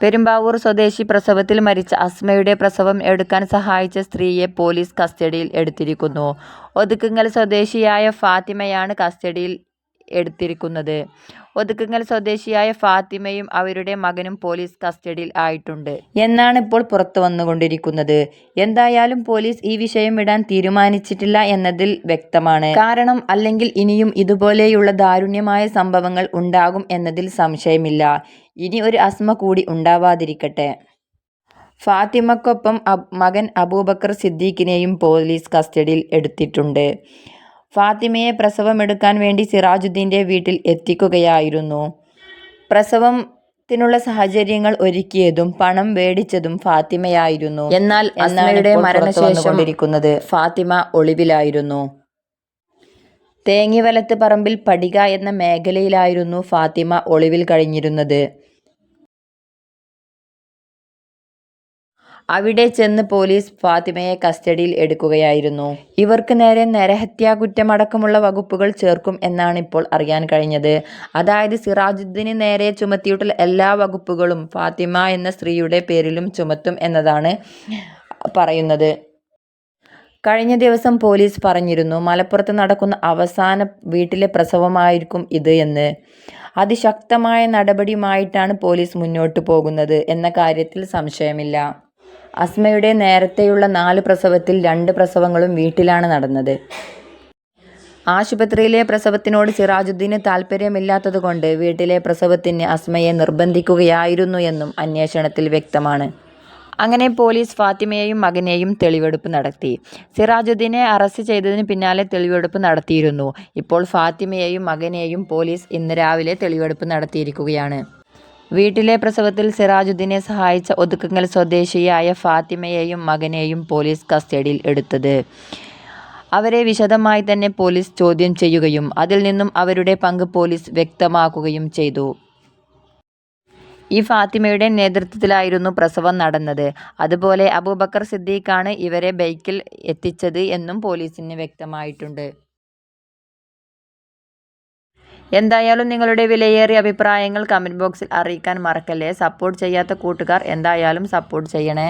പെരുമ്പാവൂർ സ്വദേശി പ്രസവത്തിൽ മരിച്ച അസ്മയുടെ പ്രസവം എടുക്കാൻ സഹായിച്ച സ്ത്രീയെ പോലീസ് കസ്റ്റഡിയിൽ എടുത്തിരിക്കുന്നു. ഒതുക്കുങ്ങൽ സ്വദേശിയായ ഫാത്തിമയാണ് കസ്റ്റഡിയിൽ എടുത്തിരിക്കുന്നത്. ഒതുക്കുങ്ങൽ സ്വദേശിയായ ഫാത്തിമയും അവരുടെ മകനും പോലീസ് കസ്റ്റഡിയിൽ ആയിട്ടുണ്ട് എന്നാണ് ഇപ്പോൾ പുറത്തു വന്നുകൊണ്ടിരിക്കുന്നത് എന്തായാലും പോലീസ് ഈ വിഷയം ഇടാൻ തീരുമാനിച്ചിട്ടില്ല എന്നതിൽ വ്യക്തമാണ്. കാരണം അല്ലെങ്കിൽ ഇനിയും ഇതുപോലെയുള്ള ദാരുണ്യമായ സംഭവങ്ങൾ ഉണ്ടാകും എന്നതിൽ സംശയമില്ല. ഇനി ഒരു അസ്മ കൂടി ഉണ്ടാവാതിരിക്കട്ടെ. ഫാത്തിമക്കൊപ്പം മകൻ അബൂബക്കർ സിദ്ദീഖിനെയും പോലീസ് കസ്റ്റഡിയിൽ എടുത്തിട്ടുണ്ട്. ഫാത്തിമയെ പ്രസവമെടുക്കാൻ വേണ്ടി സിറാജുദ്ദീന്റെ വീട്ടിൽ എത്തിക്കുകയായിരുന്നു. പ്രസവം ത്തിനുള്ള സാഹചര്യങ്ങൾ ഒരുക്കിയതും പണം വേടിച്ചതും ഫാത്തിമയായിരുന്നു. എന്നാൽ അസ്മയുടെ മരണശേഷം ഫാത്തിമ ഒളിവിലായിരുന്നു. തേങ്ങിവലത്ത് പറമ്പിൽ പടിക എന്ന മേഖലയിലായിരുന്നു ഫാത്തിമ ഒളിവിൽ കഴിഞ്ഞിരുന്നത്. അവിടെ ചെന്ന് പോലീസ് ഫാത്തിമയെ കസ്റ്റഡിയിൽ എടുക്കുകയായിരുന്നു. ഇവർക്ക് നേരെ നരഹത്യാക്കുറ്റമടക്കമുള്ള വകുപ്പുകൾ ചേർക്കും എന്നാണ് ഇപ്പോൾ അറിയാൻ കഴിഞ്ഞത്. അതായത് സിറാജുദ്ദീന് നേരെ ചുമത്തിയിട്ടുള്ള എല്ലാ വകുപ്പുകളും ഫാത്തിമ എന്ന സ്ത്രീയുടെ പേരിലും ചുമത്തും എന്നതാണ് പറയുന്നത്. കഴിഞ്ഞ ദിവസം പോലീസ് പറഞ്ഞിരുന്നു മലപ്പുറത്ത് നടക്കുന്ന അവസാന വീട്ടിലെ പ്രസവമായിരിക്കും ഇത് എന്ന്. അതിശക്തമായ നടപടിയുമായിട്ടാണ് പോലീസ് മുന്നോട്ട് പോകുന്നത് എന്ന കാര്യത്തിൽ സംശയമില്ല. അസ്മയുടെ നേരത്തെയുള്ള നാല് പ്രസവത്തിൽ രണ്ട് പ്രസവങ്ങളും വീട്ടിലാണ് നടന്നത്. ആശുപത്രിയിലെ പ്രസവത്തിനോട് സിറാജുദ്ദീന് താൽപര്യമില്ലാത്തതുകൊണ്ട് വീട്ടിലെ പ്രസവത്തിന് അസ്മയെ നിർബന്ധിക്കുകയായിരുന്നു എന്നും അന്വേഷണത്തിൽ വ്യക്തമാണ്. അങ്ങനെ പോലീസ് ഫാത്തിമയെയും മകനെയും തെളിവെടുപ്പ് നടത്തി. സിറാജുദ്ദീനെ അറസ്റ്റ് ചെയ്തതിന് പിന്നാലെ തെളിവെടുപ്പ് നടത്തിയിരുന്നു. ഇപ്പോൾ ഫാത്തിമയെയും മകനെയും പോലീസ് ഇന്ന് രാവിലെ തെളിവെടുപ്പ് നടത്തിയിരിക്കുകയാണ്. വീട്ടിലെ പ്രസവത്തിൽ സിറാജുദ്ദീനെ സഹായിച്ച ഒതുക്കുങ്ങൽ സ്വദേശിയായ ഫാത്തിമയെയും മകനെയും പോലീസ് കസ്റ്റഡിയിൽ എടുത്തത്. അവരെ വിശദമായി തന്നെ പോലീസ് ചോദ്യം ചെയ്യുകയും അതിൽ നിന്നും അവരുടെ പങ്ക് പോലീസ് വ്യക്തമാക്കുകയും ചെയ്തു. ഈ ഫാത്തിമയുടെ നേതൃത്വത്തിലായിരുന്നു പ്രസവം നടന്നത്. അതുപോലെ അബൂബക്കർ സിദ്ദീഖാണ് ഇവരെ ബൈക്കിൽ എത്തിച്ചത് എന്നും പോലീസിന് വ്യക്തമായിട്ടുണ്ട്. എന്തായാലും നിങ്ങളുടെ വിലയേറിയ അഭിപ്രായങ്ങൾ കമന്റ് ബോക്സിൽ അറിയിക്കാൻ മറക്കല്ലേ. സപ്പോർട്ട് ചെയ്യാത്ത കൂട്ടുകാർ എന്തായാലും സപ്പോർട്ട് ചെയ്യണേ.